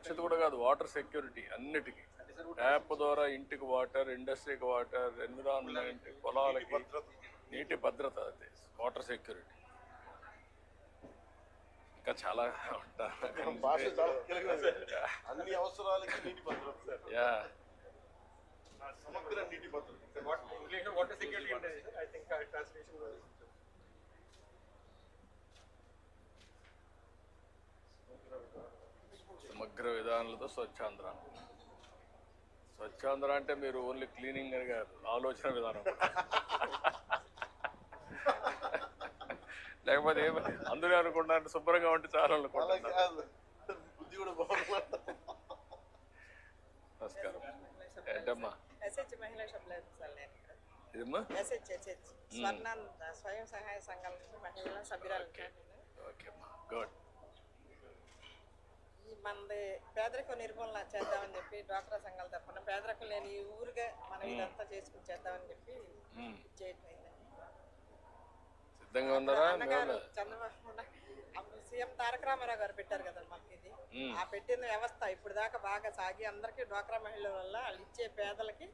సురక్షిత కూడా కాదు వాటర్ సెక్యూరిటీ అన్నిటికీ ట్యాప్ ద్వారా ఇంటికి వాటర్ ఇండస్ట్రీకి వాటర్ ఎన్విరాన్మెంట్ పొలాలకి నీటి భద్రత అది వాటర్ సెక్యూరిటీ ఇంకా చాలా. అన్ని అవసరాలకి నీటి భద్రత సార్ యా సమగ్ర నీటి భద్రత. I think uh, translation was. సమగ్ర విధానాలతో స్వచ్ఛాంధ్ర స్వచ్ఛాంధ్ర అంటే మీరు ఓన్లీ క్లీనింగ్ అని కాదు ఆలోచన విధానం. లేకపోతే ఏమ అందరూ అనుకుంటారు శుభ్రంగా ఉంటే చాలా అనుకుంటున్నారు నమస్కారం. ఏంటమ్మా. ఇదమ్మా స్వయం సహాయ సంఘాల నుంచి మహిళా సభ్యురాలు ఓకే. అమ్మా గుడ్. మనది పేదరిక నిర్మూలన చేద్దామని చెప్పి డ్వాక్రా సంఘాల తరఫున పేదరికం లేని ఈ ఊరుగా మనం ఇదంతా చేసుకుని చేద్దామని చెప్పి చేయడం అయిందండి. సిద్ధంగా ఉన్నారా? చంద్రబాబు సీఎం తారక రామారావు గారు పెట్టారు కదా మనకి ఇది. ఆ పెట్టిన వ్యవస్థ ఇప్పుడు దాకా బాగా సాగి అందరికీ డ్వాక్రా మహిళల వల్ల వాళ్ళు ఇచ్చే పేదలకి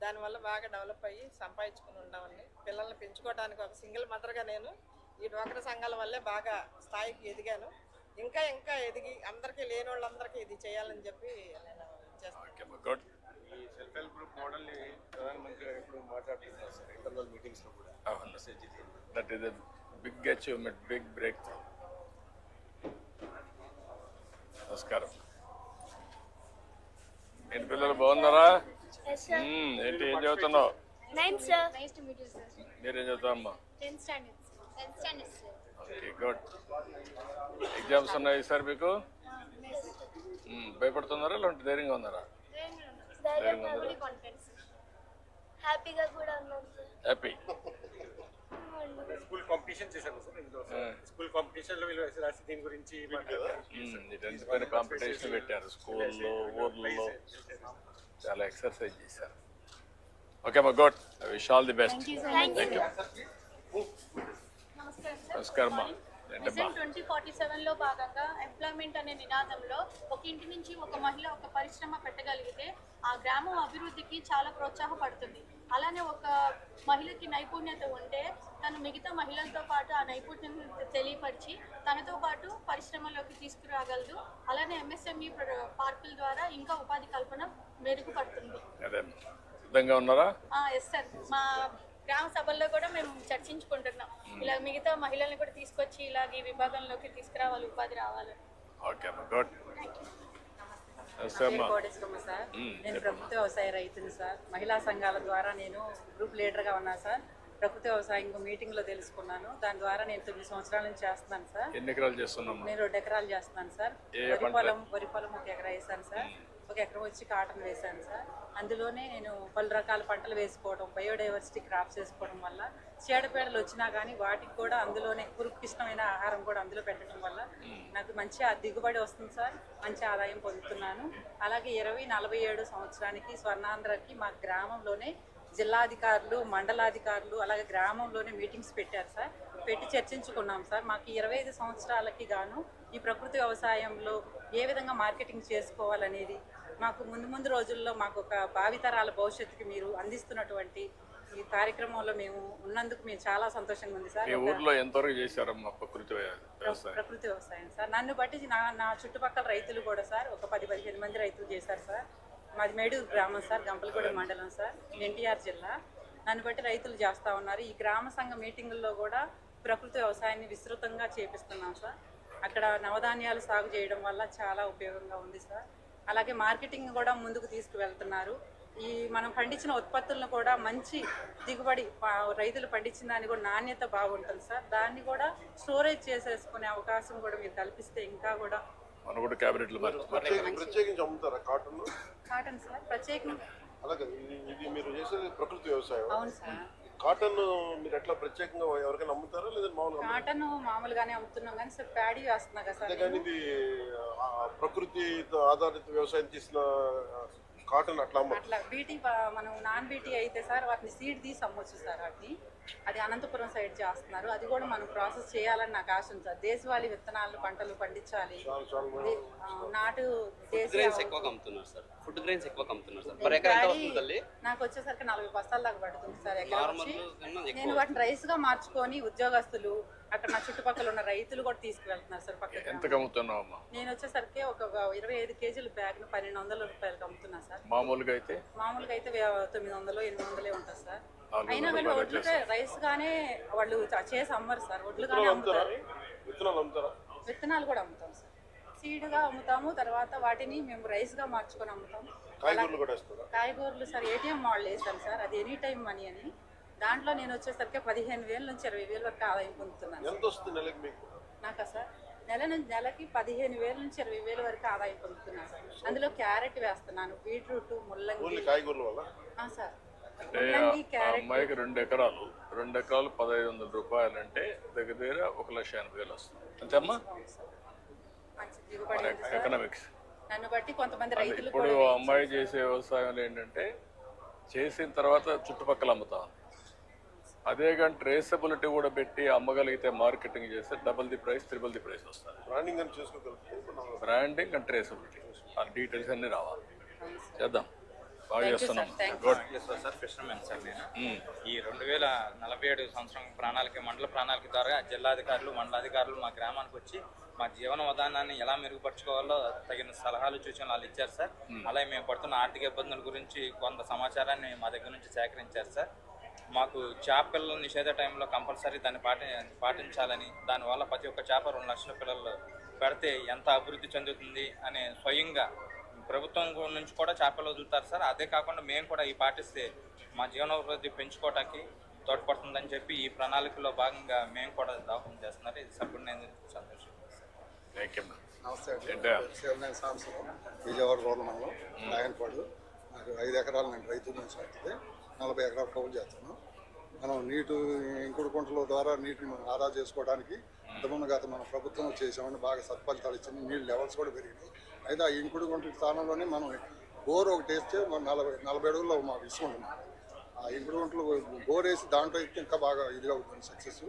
దానివల్ల బాగా డెవలప్ అయ్యి సంపాదించుకుని ఉన్నామండి పిల్లల్ని పెంచుకోవడానికి ఒక సింగిల్ మదర్గా నేను ఈ డ్వాక్రా సంఘాల వల్లే బాగా స్థాయికి ఎదిగాను. ఇంకా ఇంకా ఎదిగి అందరికీ లేని వాళ్ళందరికీ ఇది చేయాలని చెప్పి నేను చేస్తాను ఓకే అమ్మా గుడ్. ఈ సెల్ఫ్ హెల్ప్ గ్రూప్ మోడల్ని ప్రధానమంత్రి గారు ఎప్పుడు మాట్లాడుతున్నారు సార్? ఇంటర్నల్ మీటింగ్స్లో కూడా. అవును. మెసేజ్ ఇది that is big achievement big breakthrough నమస్కారం. ఏంటి పిల్లలు బాగున్నారా? ఏంటి ఏం చదువుతున్నావు. మీరేం చదువుతావమ్మా గుడ్ ఎగ్జామ్స్ ఉన్నాయి సార్ మీకు. మ్మ్, భయపడుతున్నారా లేదంటే ధైర్యంగా ఉన్నారా? ధైర్యంగా కూడా కాన్ఫిడెన్స్ హ్యాపీగా కూడా ఉన్నాం సార్ హ్యాపీ స్కూల్ కాంపిటీషన్ చేశాను సార్ ఇందులో స్కూల్ కాంపిటీషన్లో వీళ్ళు రాసి దీని గురించి టెన్త్ పైన కాంపిటీషన్ పెట్టారు. స్కూల్లో ఊర్లలో చాలా ఎక్సర్సైజ్ చేశారు. ఓకే అమ్మా good I wish all the best thank you నమస్కారం విజన్ ట్వంటీ ఫార్టీ సెవెన్లో భాగంగా ఎంప్లాయ్మెంట్ అనే నినాదంలో ఒక ఇంటి నుంచి ఒక మహిళ ఒక పరిశ్రమ పెట్టగలిగితే ఆ గ్రామం అభివృద్ధికి చాలా ప్రోత్సాహపడుతుంది. అలానే ఒక మహిళకి నైపుణ్యత ఉంటే తను మిగతా మహిళలతో పాటు ఆ నైపుణ్యం తెలియపరిచి తనతో పాటు పరిశ్రమలోకి తీసుకురాగలదు. అలానే ఎంఎస్ఎంఈ పార్కుల ద్వారా ఇంకా ఉపాధి కల్పన మెరుగుపడుతుంది. ఉన్నారా? ఎస్ సార్ మా గ్రామ సభల్లో కూడా మేము చర్చించుకుంటున్నాం. ఇలా మిగతా మహిళల్ని కూడా తీసుకొచ్చి ఇలాగ ఈ విభాగంలోకి తీసుకురావాలి ఉపాధి రావాలి. Okay good. సార్. మ్మ్, నేను. ప్రభుత్వ వ్యవసాయ రైతుని సార్. మహిళా సంఘాల ద్వారా నేను గ్రూప్ లీడర్గా ఉన్నా సార్. ప్రభుత్వ వ్యవసాయం మీటింగ్లో తెలుసుకున్నాను. దాని ద్వారా నేను తొమ్మిది సంవత్సరాల నుంచి చేస్తున్నాను సార్. ఎన్ని ఎకరాలు చేస్తున్నామ్మా నేను రెండు ఎకరాలు చేస్తున్నాను సార్. వరి? పొలం వరి పొలం ఒక ఎకరా వేసాను సార్. ఒక ఎకరం వచ్చి కాటన్ వేసాను సార్. అందులోనే నేను పలు రకాల పంటలు వేసుకోవడం బయోడైవర్సిటీ క్రాప్స్ వేసుకోవడం వల్ల చీడపీడలు వచ్చినా కానీ వాటికి కూడా అందులోనే పురుక్కిష్టమైన ఆహారం కూడా అందులో పెట్టడం వల్ల నాకు మంచి దిగుబడి వస్తుంది సార్. మంచి ఆదాయం పొందుతున్నాను. అలాగే ఇరవై నలభై ఏడు సంవత్సరానికి స్వర్ణాంధ్రకి మా గ్రామంలోనే జిల్లాధికారులు మండలాధికారులు అలాగే గ్రామంలోనే మీటింగ్స్ పెట్టారు సార్. పెట్టి చర్చించుకున్నాం సార్. మాకు ఇరవై ఐదు సంవత్సరాలకి గాను ఈ ప్రకృతి వ్యవసాయంలో ఏ విధంగా మార్కెటింగ్ చేసుకోవాలనేది మాకు ముందు ముందు రోజుల్లో మాకు ఒక భావితరాల భవిష్యత్తుకి మీరు అందిస్తున్నటువంటి ఈ కార్యక్రమంలో మేము ఉన్నందుకు మేము చాలా సంతోషంగా ఉంది సార్. ఊర్లో ఎంతవరకు చేశారమ్మా ప్రకృతి వ్యవసాయం? ప్రకృతి వ్యవసాయం సార్. నన్ను బట్టి నా నా చుట్టుపక్కల రైతులు కూడా సార్ ఒక పది పదిహేను మంది రైతులు చేశారు సార్. మాది మేడూరు గ్రామం సార్ గంపలగూడ మండలం సార్ ఎన్టీఆర్ జిల్లా. నన్ను బట్టి రైతులు చేస్తూ ఉన్నారు. ఈ గ్రామ సంఘ మీటింగుల్లో కూడా ప్రకృతి వ్యవసాయాన్ని విస్తృతంగా చేపిస్తున్నాం సార్. అక్కడ నవధాన్యాలు సాగు చేయడం వల్ల చాలా ఉపయోగంగా ఉంది సార్. అలాగే మార్కెటింగ్ కూడా ముందుకు తీసుకువెళ్తున్నారు. ఈ మనం పండించిన ఉత్పత్తులను కూడా మంచి దిగుబడి రైతులు పండించిన దాన్ని కూడా నాణ్యత బాగుంటుంది సార్. దాన్ని కూడా స్టోరేజ్ చేసేసుకునే అవకాశం కూడా మీరు కల్పిస్తే ఇంకా కూడా మనం కూడా క్యాబినెట్లు ప్రత్యేకించి అమ్ముతారా కాటన్ కాటన్ సార్ ప్రత్యేకంగా అలాగే ఇది ఇది మీరు చేసేది ప్రకృతి వ్యవసాయం. అవును సార్. కాటన్ మీరు ఎట్లా ప్రత్యేకంగా ఎవరికైనా అమ్ముతారా లేదా మామూలుగా? కాటన్ మామూలుగానే అమ్ముతున్నాం కానీ సార్ ప్యాడీ వేస్తున్నా కదా సార్ నేను. ఇది ప్రకృతి ఆధారిత వ్యవసాయం చేసిన ఆ, కాటన్ అట్లా అట్లా బీటీ మనం నాన్ బీటీ అయితే సార్ వాటిని సీడ్ తీసి అమ్మొచ్చు సార్ వాటిని. అది అనంతపురం సైడ్ చేస్తున్నారు. అది కూడా మనం ప్రాసెస్ చేయాలని నాకు ఆశ ఉంది సార్. దేశవాళీ విత్తనాలు పంటలు పండించాలి. నాటు గ్రెయిన్స్ అమ్ముతున్నారు సార్. ఫుడ్ గ్రెయిన్స్ అమ్ముతున్నారు సార్. పర్ ఎకర్ ఎంత వస్తుంది తల్లి? నాకు వచ్చేసరికి నలభై బస్తాల దాకా పడుతుంది సార్ ఎకరం నేను ఎక్కువ వాటిని రైస్గా మార్చుకొని ఉద్యోగస్తులు అక్కడ నా చుట్టుపక్కల ఉన్న రైతులు కూడా తీసుకువెళ్తున్నారు సార్ పక్కన ఎంతకు అమ్ముతున్నావు అమ్మా నేను వచ్చేసరికి ఒక ఇరవై ఐదు కేజీల బ్యాగ్ను పన్నెండు వందల రూపాయలకి అమ్ముతున్నా సార్. మామూలుగా అయితే? మామూలుగా అయితే వే- తొమ్మిది వందలు ఎనిమిది వందలే ఉంటుంది సార్. నాలుగు అయినా వందల కానీ రూపాయలు వడ్లు రైస్ గానే వాళ్ళు చ- చేసి అమ్మరు సార్. వడ్లు గానే అమ్ముతారా? విత్తనాలు అమ్ముతారా? విత్తనాలు కూడా అమ్ముతాం సార్. సీడ్గా అమ్ముతాము తర్వాత వాటిని మేము రైస్గా మార్చుకొని అమ్ముతాం. కాయగూరలు కూడా వేస్తారా? కాయగూరలు సార్ ఏటీఎం మోడల్ వేసాను సార్. అది ఎనీ టైం మనీ అని. దాంట్లో నేను వచ్చేసరికి పదిహేను వేల నుంచి ఇరవై వేల వరకు ఆదాయం పొందుతున్నాను. ఎంత వస్తుంది నెలకి మీకు? నాకా సార్? నెల నుంచి నెలకి పదిహేను వేల నుంచి ఇరవై వేల వరకు ఆదాయం పొందుతున్నాను. సార్ అందులో క్యారెట్ వేస్తున్నాను. బీట్రూట్ ముల్లంగి. ఓన్లీ కాయగూరల వల్ల? ఆ, సార్. అంటే అమ్మాయికి రెండు ఎకరాలు. రెండు ఎకరాలు పదహైదు వందల రూపాయలు అంటే దగ్గర దగ్గర ఒక లక్ష ఎనభై వేలు వస్తుంది. అంతేమ్మా? మంచి దిగుబడి ఉంది సార్. ఎకనామిక్స్ నన్ను బట్టి కొంతమంది రైతులు ఇప్పుడు కూడా అమ్మాయి చేసే వ్యవసాయంలో ఏంటంటే చేసిన తర్వాత చుట్టుపక్కల అమ్ముతా ఉంది. అదే కానీ ట్రేసబిలిటీ కూడా పెట్టి అమ్మగలిగితే మార్కెటింగ్ చేస్తే double the price triple the price వస్తుంది. బ్రాండింగ్ అని చేసుకోగలుగుతాం బ్రాండింగ్ అండ్ ట్రేసబిలిటీ. ఆ డీటెయిల్స్ అన్నీ రావాలి. చేద్దాం. బాగా చేస్తున్నాం. సార్ ఫిషర్మెన్ సార్ నేను. ఈ రెండు వేల నలభై ఏడు సంవత్సరం ప్రణాళిక మండల ప్రణాళిక ద్వారా జిల్లాధికారులు మండలాధికారులు మా గ్రామానికి వచ్చి మా జీవన విధానాన్ని ఎలా మెరుగుపరచుకోవాలో తగిన సలహాలు సూచనలు వాళ్ళు ఇచ్చారు సార్ అలాగే మేము పడుతున్న ఆర్థిక ఇబ్బందుల గురించి కొంత సమాచారాన్ని మా దగ్గర నుంచి సేకరించారు సార్ మాకు చేప పిల్లల నిషేధ టైంలో కంపల్సరీ దాన్ని పాటి పాటించాలని దానివల్ల ప్రతి ఒక్క చేప రెండు లక్షల పిల్లలు పెడితే ఎంత అభివృద్ధి చెందుతుంది అనే స్వయంగా ప్రభుత్వం నుంచి కూడా చేపలు వదులుతారు సార్. అదే కాకుండా మేము కూడా ఈ పాటిస్తే మా జీవనోపాధి పెంచుకోవటానికి తోడ్పడుతుందని చెప్పి ఈ ప్రణాళికలో భాగంగా మేము కూడా దోహదం చేస్తున్నారు. ఇది సభ్యుడు నేను సంతోషం నమస్తే విజయవాడ నాయనపాడు నాకు ఐదు ఎకరాలు నేను రైతు నుంచి నలభై ఎకరాలు కౌలు చేస్తాను. మనం నీటు ఇంకుడు కుంటల ద్వారా నీటిని మనం ఆదా చేసుకోవడానికి ఇంతకుముందు గత మన ప్రభుత్వం చేసామని బాగా సత్ఫలితాలు ఇచ్చింది. నీళ్ళు లెవెల్స్ కూడా పెరిగినాయి. అయితే ఆ ఇంకుడు కుంటల స్థానంలోనే మనం బోర్ ఒకటి వేస్తే మన నలభై నలభై అడుగుల్లో మాకు ఇసుకుంటున్నాం ఆ ఇంకుడు గుంటలు బోర్ వేసి దాంట్లో అయితే ఇంకా బాగా ఇదిగా అవుతుంది సక్సెస్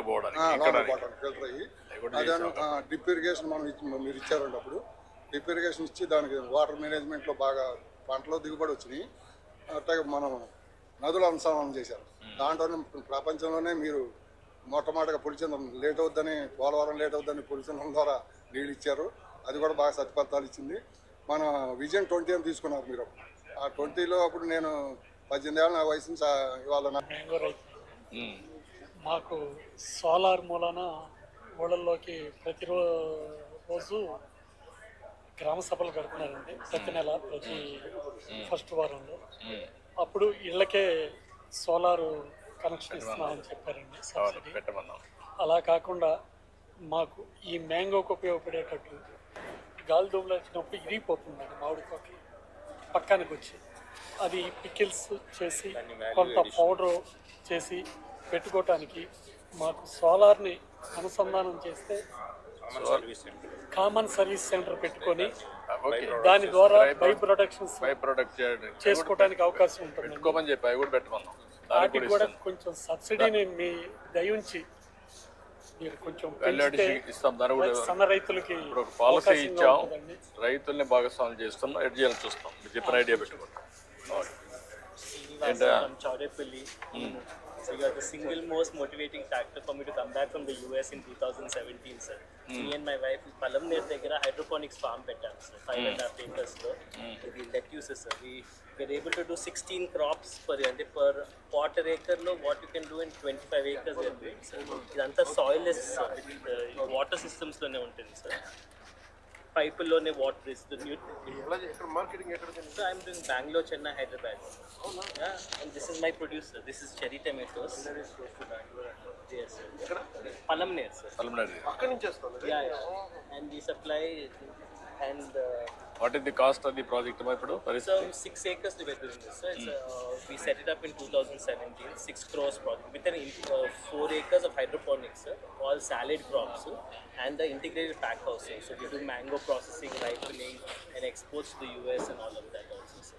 పోవడానికి ఎక్కడానికి? ఫిల్టర్ అయ్యి అదే డ్రిప్ ఇరిగేషన్ మనం ఇచ్చి- మీరు ఇచ్చారండి అప్పుడు. డ్రిప్ ఇరిగేషన్ ఇచ్చి దానికి వాటర్ మేనేజ్మెంట్లో బాగా పంటలో దిగుబడి వచ్చినాయి. అట్లాగే మనం నదులు అనుసంధానం చేశారు. దాంట్లోనే ప్రపంచంలోనే మీరు మొట్టమొదటిగా పులిచంద్రం లేట్ అవుద్దని పోలవరం లేట్ అవుద్దని పులిచంద్రం ద్వారా నీళ్ళు ఇచ్చారు. అది కూడా బాగా సత్ఫలితాలు ఇచ్చింది. మన విజన్ ట్వంటీ అని తీసుకున్నారు మీరు. ఆ ట్వంటీలో అప్పుడు నేను పద్దెనిమిది ఏళ్ళ నా వయసు ఇవాళ. మాకు సోలార్ మూలన ఊళ్ళల్లోకి ప్రతిరోజు రోజు గ్రామ సభలు గడుపుతున్నారండి. ప్రతి నెల ప్రతి ఫస్ట్ వారంలో. అప్పుడు ఇళ్ళకే సోలార్ కనెక్షన్ ఇస్తున్నామని చెప్పారండి సబ్సిడీ. అలా కాకుండా మాకు ఈ మ్యాంగోకి ఉపయోగపడేటట్టు గాలి దుమ్ములు వచ్చినప్పుడు ఇరిగిపోతుందండి మామిడి తోటలు పక్కానికి వచ్చి. అది పికిల్స్ చేసి కొంత పౌడర్ చేసి పెట్టుకోవటానికి మాకు సోలార్ని అనుసంధానం చేస్తే కామన్ సర్వీస్ సెంటర్ పెట్టుకొని ఓకే దాని ద్వారా బై ప్రొడక్షన్స్ బై ప్రొడక్ట్ చేసుకోవడానికి అవకాశం ఉంటుంది. పెట్టుకోమని చెప్పి అవి కూడా పెట్టమన్నాం దానికి వాటికి కూడా కొంచెం సబ్సిడీని మీ దయ ఉంచి మీరు కొంచెం ఇస్తాం. దాని కూడా సన్న రైతులకి ఇప్పుడు ఒక పాలసీ ఇచ్చాం. రైతుల్ని భాగస్వామ్యం చేస్తున్నాం. ఎడ్ చేయాలని చూస్తాం. మీరు చెప్పిన ఐడియా పెట్టుకుంటాం Chaudepalli. So you are the single most motivating factor for me to come back from the US in 2017, sir. Me and my wife, Palamner దగ్గర hydroponics farm పెట్టాం సార్. ఫైవ్ అండ్ హాఫ్ ఏకర్స్లో. ఇది lettuces sir we we're able to do sixteen crops per అంటే per water ఏకర్లో what you can do in twenty five acres ఇదంతా soilless water సిస్టమ్స్లోనే ఉంటుంది sir పైపుల్లోనే water ఇస్తుంది ఎలా చే- ఎక్కడ మార్కెటింగ్ ఎక్కడ చేయాలి? So I'm doing Bangalore, Chennai, Hyderabad. Yeah, and this is my producer. This is cherry tomatoes. Yes, uh, what is the cost of the project ఇప్పుడు it's, uh, we set it up in 2017, six crores project with an in- uh, four acres of hydroponics, sir, all salad crops, sir, and the integrated pack house. Sir. So we do mango processing, ripening, and exports to the US and all of that also. Sir.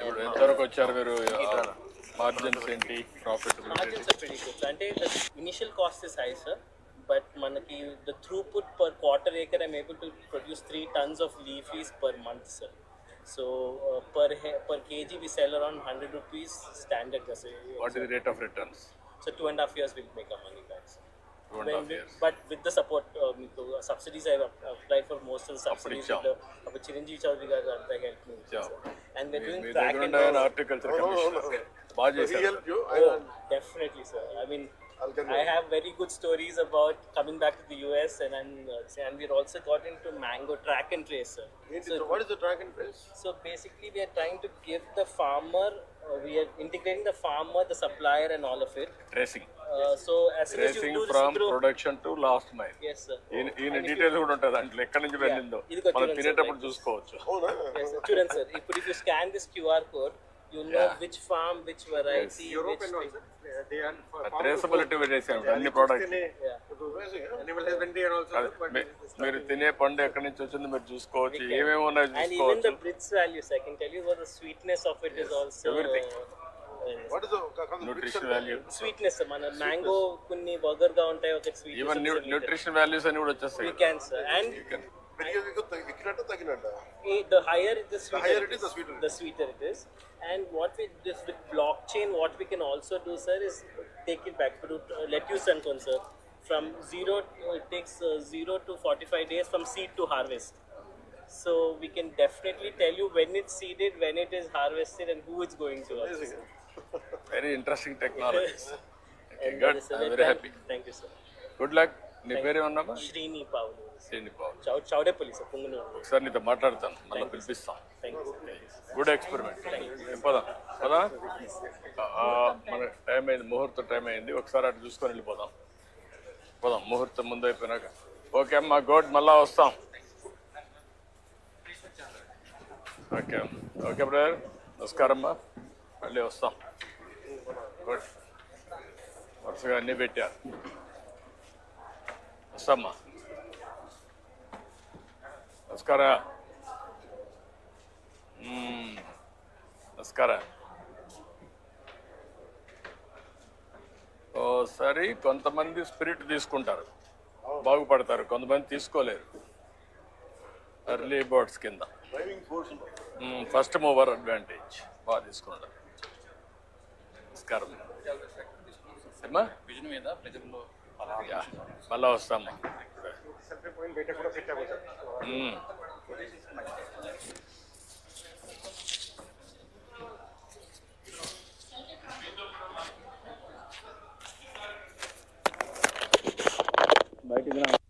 ఇప్పుడు ఎంతవరకు వచ్చారు మీరు margins ఏంటి profit. So, అంటే initial cost is high, sir. But మనకి the throughput per quarter acre, I'm able to produce three tons of leafies per month, sir. So uh, per he- per kg we sell around 100 rupees standard. Just, what is rate of returns so two and a half years we'll make our money back. Sir. Two and a When half we- years. But with the support, uh, మీకు subsidies I've ap- applied for most of the subsidies. ఇచ్చాం. with the- అప్పుడు చిరంజీవి చౌదరి గారు అంతా help me. with ఇచ్చాం. sir. And we're doing me track దగ్గర and ఉన్న horticulture commission బాగా He చేశారు helped you. Oh, and- definitely, sir. I mean, I'll get I have very good stories about coming back to the US, and and, uh, and we're also got into mango track and trace, So, so what is the track and trace? so basically, we are trying to give the farmer, uh, we are integrating the farmer, the supplier, and all of it. Tracing Uh, so as soon as you do from through, production to last mile yes, sir. కూడా ఉంటుంది దాంట్లో ఎక్కడి నుంచి వెళ్ళిందో మనం చూడండి తినేటప్పుడు sir, చూసుకోవచ్చు అవునా Yes, sir. Children, sir. If, if you scan this QR code, you know which farm, which variety, Europe which and sir. They are traceability పెట్టేసాము అన్ని products Yeah. Animal husbandry and also. but మీరు తినే పండు ఎక్కడి నుంచి వచ్చింది మీరు చూసుకోవచ్చు ఏమేమి ఉన్నాయో And even చూసుకోవచ్చు the Brits values, I can tell you what the sweetness of it is also. everything. uh, uh, What is the కాదు, న్యూట్రిషన్ వాల్యూ స్వీట్నెస్ మన మ్యాంగో కొన్ని బర్గర్గా ఉంటాయి ఒక స్వీట్ ఈవెన్ న్యూట్రిషన్ వాల్యూస్ అని కూడా వచ్చేస్తాయి can sir and పెరిగే ఎక్కినట్టు తగ్గినట్ట the higher it is, the higher sweeter it is, the sweeter it the sweeter it is. And what we this with blockchain, what we can also do, sir, is take it back to uh, let you Sankon, sir. From zero, uh, it takes uh, zero to forty-five days from seed to harvest. So we can definitely tell you when it's seeded, when it is harvested, and who it's going to. also, sir. Very interesting technologies And good that is, uh, I very thank- happy Thank you, sir. Good luck నీ పేరేమన్నామా Srini Pavlu. Srini బాబు Chau Chaudepalli, sir. Punganur. ఒకసారి నీతో మాట్లాడతాను మళ్ళీ పిలిపిస్తాం. Good experiment పదా? పదా? మన time అయింది ముహూర్తం టైం అయింది. ఒకసారి అటు చూసుకొని వెళ్ళిపోదాం. పోదాం ముహూర్తం ముందు అయిపోయినాక. ఓకే అమ్మా గుడ్ మళ్ళా వస్తాం. ఓకే ఓకే బ్రదర్ నమస్కారం అమ్మా. మళ్ళీ వస్తాం. గుడ్ వరుసగా అన్నీ పెట్టారు వస్తామ్మా నమస్కార. నమస్కార. ఓసారి కొంతమంది స్పిరిట్ తీసుకుంటారు. బాగుపడతారు. కొంతమంది తీసుకోలేరు. ఎర్లీ బర్డ్స్ కింద. Driving force first mover advantage బాగా తీసుకుంటారు. నమస్కారం? విజన్ మీద ప్రజల్లో మళ్ళా వస్తాము. బయటికి